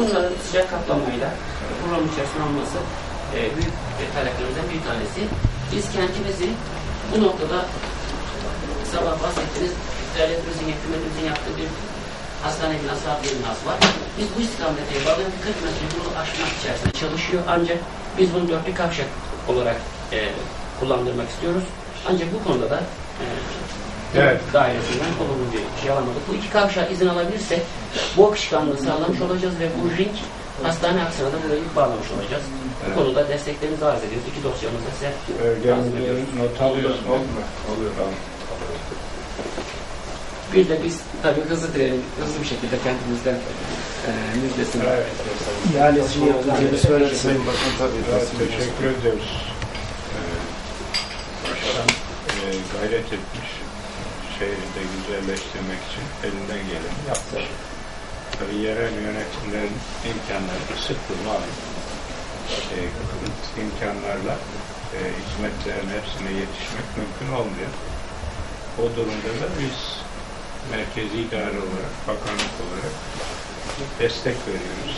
Bunların sıcak kaplamayla program içerisinde olması e, büyük taleplerimizden bir tanesi. Biz kentimizi bu noktada sabah bahsettiğiniz devletimizin, hükümetimizin yaptığı bir hastane binası, adliye binası var. Biz bu istikamete bağlayan 40 metre yolu aşmak içerisinde çalışıyor. Ancak biz bunu dörtlü kavşak olarak e, kullandırmak istiyoruz. Ancak bu konuda da e, Evet. dairesinden olumlu bir şey alamadık. Bu iki kavşağa izin alabilirsek bu akışkanlığı sağlamış olacağız ve bu ring hastane aksına da burayı bağlamış olacağız. Bu konuda desteklerinizi arz ediyoruz. İki dosyamızı da size ediyoruz. Örgünün not alıyorsun. Olma. Oluyor. Tamam. Bir de biz tabii hızlı trenin hızlı bir şekilde kendimizden e, müjdesini Evet. İhalesini yaptığını söylesin. Sayın Bakan tabii. Evet, teşekkür ediyoruz. Ee, başkan e, gayret etmiş. Şehri de güzelleştirmek için elinden geleni yapmış. Tabii yerel yönetimlerin imkanları kısıtlı malum. E, imkanlarla e, hizmetlerin hepsine yetişmek mümkün olmuyor. O durumda da biz merkezi idare olarak, bakanlık olarak destek veriyoruz.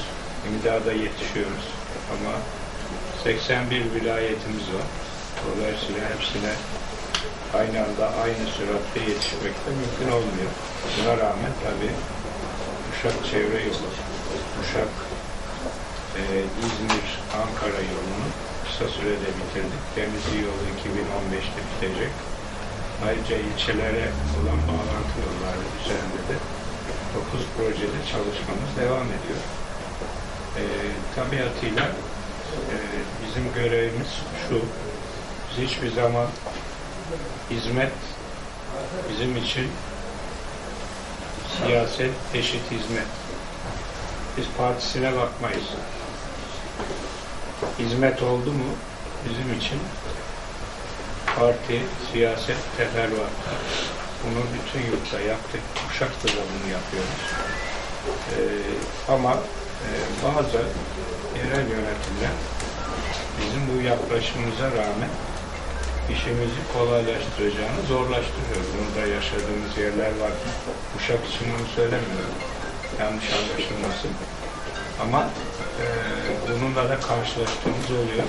İmdada yetişiyoruz. Ama 81 vilayetimiz var. Dolayısıyla hepsine aynı anda aynı süratte yetişmek de mümkün olmuyor. Buna rağmen tabii Uşak çevre yolu, Uşak e, İzmir Ankara yolunu kısa sürede bitirdik. Denizli yolu 2015'te bitecek. Ayrıca ilçelere olan bağlantı yolları üzerinde de 9 projede çalışmamız devam ediyor. E, tabiatıyla e, bizim görevimiz şu, biz hiçbir zaman hizmet bizim için siyaset eşit hizmet. Biz partisine bakmayız. Hizmet oldu mu bizim için parti, siyaset teferruat. Bunu bütün yurtta yaptık. Uşak'ta da bunu yapıyoruz. Ee, ama e, bazı yerel yönetimler bizim bu yaklaşımımıza rağmen işimizi kolaylaştıracağını zorlaştırıyor. Burada yaşadığımız yerler var. Uşak için bunu söylemiyorum. Yanlış anlaşılmasın. Ama e, bununla da karşılaştığımız oluyor.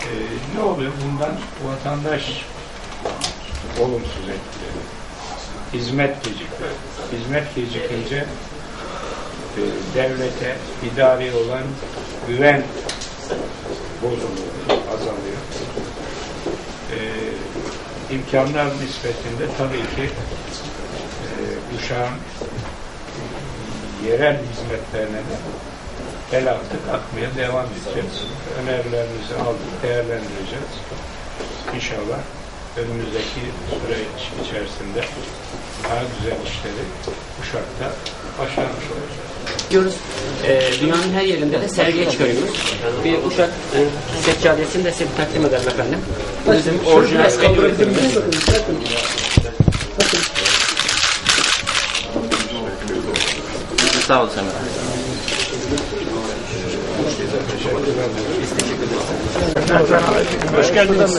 E, ne oluyor? Bundan vatandaş olumsuz etkileniyor. Hizmet gecikiyor. Hizmet gecikince e, devlete, idari olan güven bozuluyor, azalıyor. İmkanlar nispetinde tabii ki e, Uşak'ın yerel hizmetlerine de el attık, atmaya devam edeceğiz. Önerilerimizi aldık, değerlendireceğiz. İnşallah önümüzdeki süreç içerisinde daha güzel işleri Uşak'ta başarmış olacağız. diyoruz. E, dünyanın her yerinde de sergiye çıkarıyoruz. Bir uşak e, seccadesini de size bir takdim ederim efendim. Bu bizim orijinal el üretimimiz. Sağ ol Semih. Hoş geldiniz.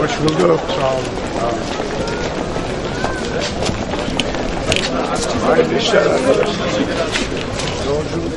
Hoş bulduk. Sağ olun. Hayırlı işler arkadaşlar. Yolculuk